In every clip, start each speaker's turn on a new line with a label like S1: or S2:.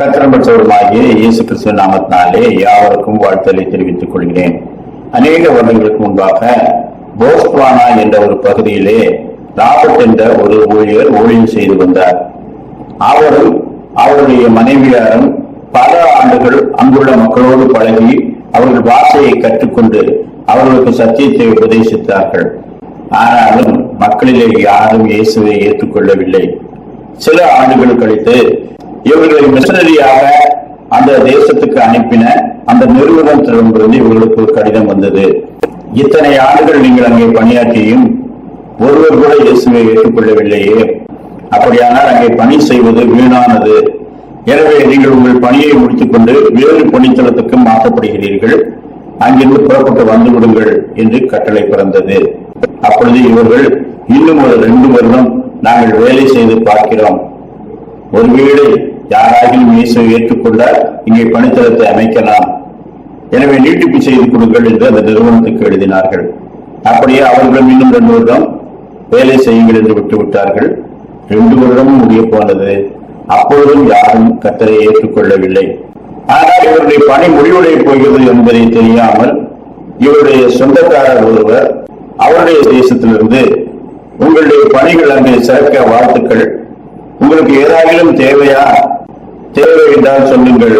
S1: கத்திரம்பற்றவர்களாகிய இயேசு கிறிஸ்துவ நாமத்தினாலே யாவருக்கும் வாழ்த்தலை தெரிவித்துக் கொள்கிறேன். அநேக வருடங்களுக்கு முன்பாக போஸ்வானா என்ற ஒரு பகுதியிலே ராபர்ட் என்ற ஒரு ஊழியர் ஊழியம் செய்து வந்தார். அவரும் அவருடைய மனைவியாரும் பல ஆண்டுகள் அங்குள்ள மக்களோடு பழகி அவர்கள் பாஷையை கற்றுக்கொண்டு அவர்களுக்கு சத்தியத்தை உபதேசித்தார்கள். ஆனாலும் மக்களிலே யாரும் இயேசுவை ஏற்றுக்கொள்ளவில்லை. சில ஆண்டுகள் கழித்து இவர்களை மிஷனரியாக அந்த தேசத்துக்கு அனுப்பின அந்த நிறுவனத்திடமிருந்து இவர்களுக்கு ஒரு கடிதம் வந்தது. இத்தனை ஆண்டுகள் நீங்கள் அங்கே பணியாற்றியும் ஒருவர் கூட இயேசுவை ஏற்றுக்கொள்ளவில்லையே. அப்படியானால் அங்கே பணி செய்வது வீணானது. எனவே நீங்கள் உங்கள் பணியை முடித்துக் கொண்டு வேறு பணித்தளத்துக்கு மாற்றப்படுகிறீர்கள். அங்கிருந்து புறப்பட்டு வந்து விடுங்கள் என்று கட்டளை பிறந்தது. அப்பொழுது இவர்கள் இன்னும் ஒரு ரெண்டு வருடம் நாங்கள் வேலை செய்து பார்க்கிறோம். ஒருவேளை யாராகிலும் இயேசுவை ஏற்றுக்கொண்டால் இங்கே பணித்தளத்தை அமைக்கலாம். எனவே நீட்டிப்பு செய்து கொடுங்கள் என்று அந்த நிறுவனத்துக்கு எழுதினார்கள். அப்படியே அவர்களும் இன்னும் ரெண்டு வருடம் வேலை செய்யுங்கள் என்று விட்டுவிட்டார்கள் ரெண்டு வருடமும் முடிய போனது. அப்பொழுதும் யாரும் கத்தரை ஏற்றுக்கொள்ளவில்லை. ஆனால் இவருடைய பணி முடிவுடைய போகிறது என்பதை தெரியாமல் இவருடைய சொந்தக்காரர் ஒருவர் அவருடைய தேசத்திலிருந்து உங்களுடைய பணிகள் அங்கே சிறக்க வாழ்த்துக்கள். உங்களுக்கு ஏதாகிலும் தேவையா? தேவை என்றால் சொல்லுங்கள்.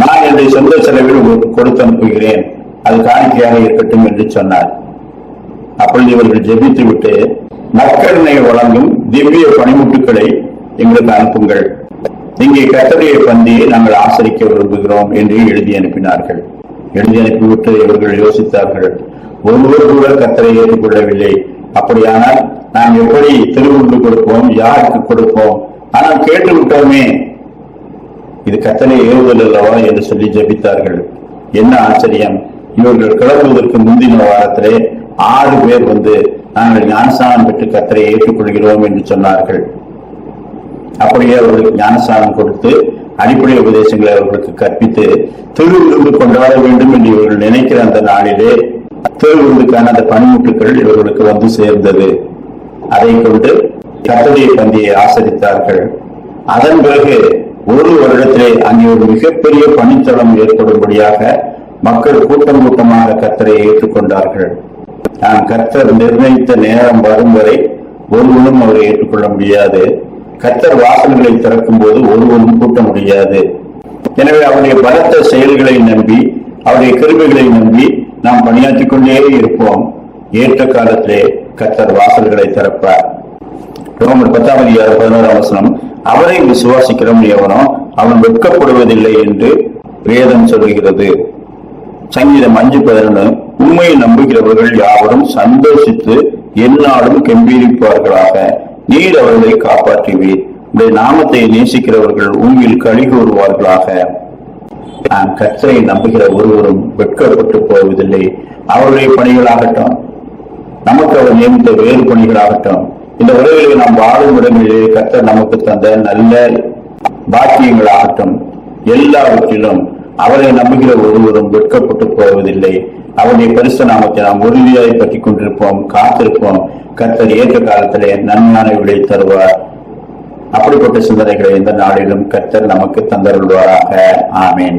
S1: நான் என்னுடைய சொந்த செலவில் உங்களுக்கு கொடுத்து அனுப்புகிறேன். அது காணிக்கையாக இருக்கட்டும் என்று சொன்னார். அப்பொழுது இவர்கள் ஜெபித்து விட்டு நற்கருணை வழங்கும் திவ்ய பணிமுட்டுக்களை எங்களுக்கு அனுப்புங்கள். இங்கே கத்தடைய பந்தியை நாங்கள் ஆசரிக்க விரும்புகிறோம் என்று எழுதி அனுப்பினார்கள். எழுதி அனுப்பிவிட்டு இவர்கள் யோசித்தார்கள் ஒருவர் கூட கத்தரை ஏற்றுக்கொள்ளவில்லை. அப்படியானால் நாம் எப்படி திருவுண்டு கொடுப்போம்? யாருக்கு கொடுப்போம்? ஆனால் கேட்டு விட்டோமே இது கத்தனை ஏவுதல் அல்லவா என்று சொல்லி ஜெபித்தார்கள். என்ன ஆச்சரியம். இவர்கள் கிளம்புவதற்கு முந்தின வாரத்திலே ஆறு பேர் வந்து நாங்கள் ஞானசானம் பெற்று கத்தரை ஏற்றுக்கொள்கிறோம் என்று சொன்னார்கள். அப்படியே அவர்களுக்கு ஞானசானம் கொடுத்து அடிப்படை உபதேசங்களை அவர்களுக்கு கற்பித்து திருவிருந்து கொண்டாட வேண்டும் என்று இவர்கள் நினைக்கிற அந்த நாளிலே பேருந்துக்கான அந்த பணிமுட்டுக்கள் இவர்களுக்கு வந்து சேர்ந்தது. அதை கொண்டு கத்தடைய பந்தியை ஆசரித்தார்கள். அதன் பிறகு ஒரு வருடத்திலே அங்கே ஒரு மிகப்பெரிய பணித்தளம் ஏற்படும்படியாக மக்கள் கூட்டம் கூட்டமாக கத்தரை ஏற்றுக்கொண்டார்கள். நான் கர்த்தர் நிர்ணயித்த நேரம் வரும் வரை ஒருவனும் அவரை ஏற்றுக்கொள்ள முடியாது. கத்தர் வாசல்களை திறக்கும் போது ஒருவனும் கூட்ட முடியாது. எனவே அவருடைய பலத்த செயல்களை நம்பி அவருடைய கிருமிகளை நம்பி நாம் பணியாற்றிக் கொண்டே இருப்போம். ஏற்ற காலத்திலே கத்தர் வாசல்களை திறப்பார். ரோமர் பத்தாம் அதிகாரம் பதினோராம் வசனம் அவரை விசுவாசிக்கிறவன் எவனோ அவன் வெட்கப்படுவதில்லை என்று வேதம் சொல்லுகிறது. சங்கீதம் அஞ்சு பதினொன்று உண்மையை நம்புகிறவர்கள் யாவரும் சந்தோஷித்து எந்நாளும் கெம்பீரிப்பார்களாக. நீர் அவர்களை காப்பாற்றுவீர். உடைய நாமத்தை நேசிக்கிறவர்கள் உண்மையில் கழி கூறுவார்களாக. நான் கர்த்தரை நம்புகிற ஒருவரும் வெட்கப்பட்டு போவதில்லை. அவருடைய பணிகளாகட்டும் நமக்கு அவர் நியமித்த வேறு பணிகளாகட்டும் இந்த உலகில் நாம் வாழும் இடங்களிலே கர்த்தர் நமக்கு தந்த நல்ல பாக்கியங்களாகட்டும் எல்லாவற்றிலும் அவரை நம்புகிற ஒருவரும் வெட்கப்பட்டு போவதில்லை. அவருடைய பரிசு நாமத்தை நாம் உறுதியாய் பற்றி கொண்டிருப்போம் காத்திருப்போம். கர்த்தர் ஏற்ற காலத்திலே நன்மையான விடை தருவார். அப்படிப்பட்ட சிந்தனைகளை இந்த நாளிலும் கர்த்தர் நமக்கு தந்தருள்வாராக. ஆமேன்.